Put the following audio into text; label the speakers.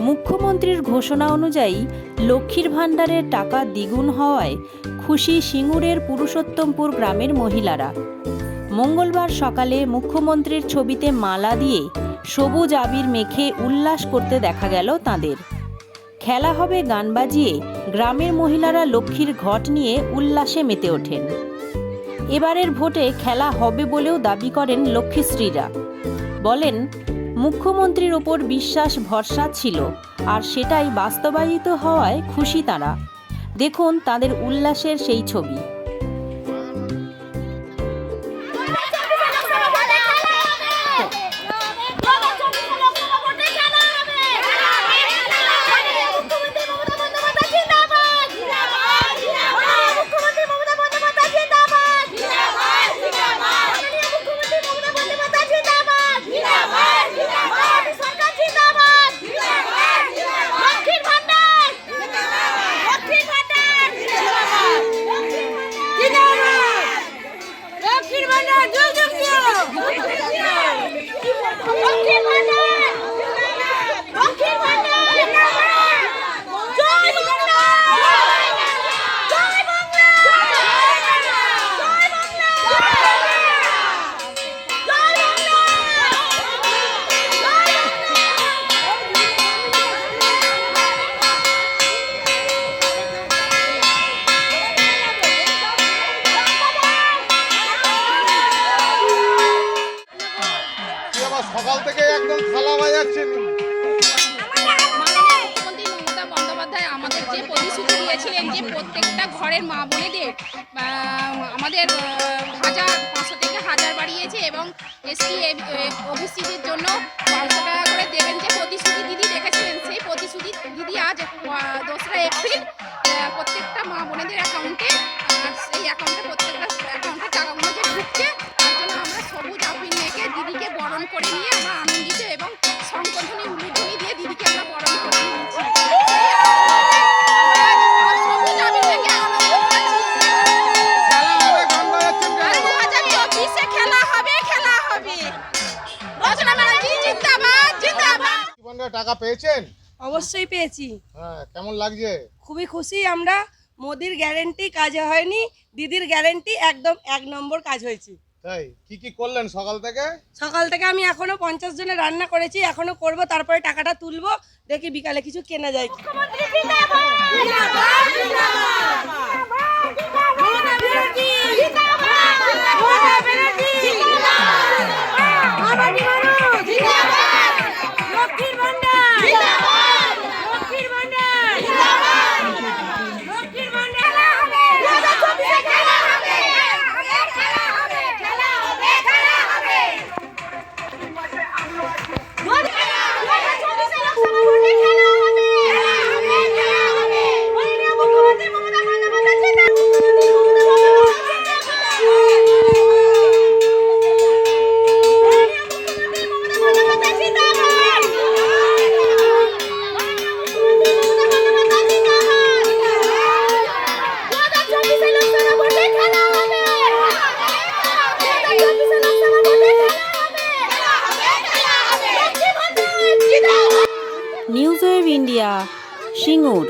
Speaker 1: মুখ্যমন্ত্রীর ঘোষণা অনুযায়ী লক্ষ্মীর ভাণ্ডারের টাকা দ্বিগুণ হওয়ায় খুশি সিঙ্গুরের পুরুষোত্তমপুর গ্রামের মহিলারা। মঙ্গলবার সকালে মুখ্যমন্ত্রীর ছবিতে মালা দিয়ে সবুজ আবির মেখে উল্লাস করতে দেখা গেল তাদের। খেলা হবে গান বাজিয়ে গ্রামের মহিলারা লক্ষ্মীর ঘট নিয়ে উল্লাসে মেতে ওঠেন। এবারের ভোটে খেলা হবে বলেও দাবি করেন লক্ষ্মীশ্রীরা বলেন মুখ্যমন্ত্রীর ওপর বিশ্বাস ভরসা ছিল, আর সেটাই বাস্তবায়িত হওয়ায় খুশি তারা। দেখুন তাদের উল্লাসের সেই ছবি।
Speaker 2: আবার সকাল থেকে একদম থালা বাজাচ্ছেন।
Speaker 3: আমাদের যে প্রতিশ্রুতি দিয়েছিলেন যে প্রত্যেকটা ঘরের মা আমাদের পাঁচশো থেকে হাজার বাড়িয়েছে এবং এসটি ওবিসিদের জন্য পাঁচশো টাকা করে দেবেন যে প্রতিশ্রুতি দিদি রেখেছিলেন সেই প্রতিশ্রুতি দিদি আজ দোসরা এপ্রিল বরণ করে নিয়ে আমরা আনন্দিত এবং সংকোধনী উলুধ্বনি দিয়ে দিদিকে আমরা বরণ করে নিয়েছি।
Speaker 2: টাকা পেয়েছেন?
Speaker 4: অবশ্যই পেয়েছি।
Speaker 2: হ্যাঁ কেমন লাগছে?
Speaker 4: খুবই খুশি আমরা। মোদির গ্যারেন্টি কাজ হয়নি দিদির গ্যারেন্টি একদম এক নম্বর কাজ হয়েছে।
Speaker 2: তাই? কি কি করলেন সকাল থেকে?
Speaker 4: সকাল থেকে আমি এখনও পঞ্চাশ জনের রান্না করেছি এখনও করব তারপরে টাকাটা তুলবো দেখি বিকালে কিছু কেনা যায়
Speaker 1: ইন্ডিয়া সিঙ্গুর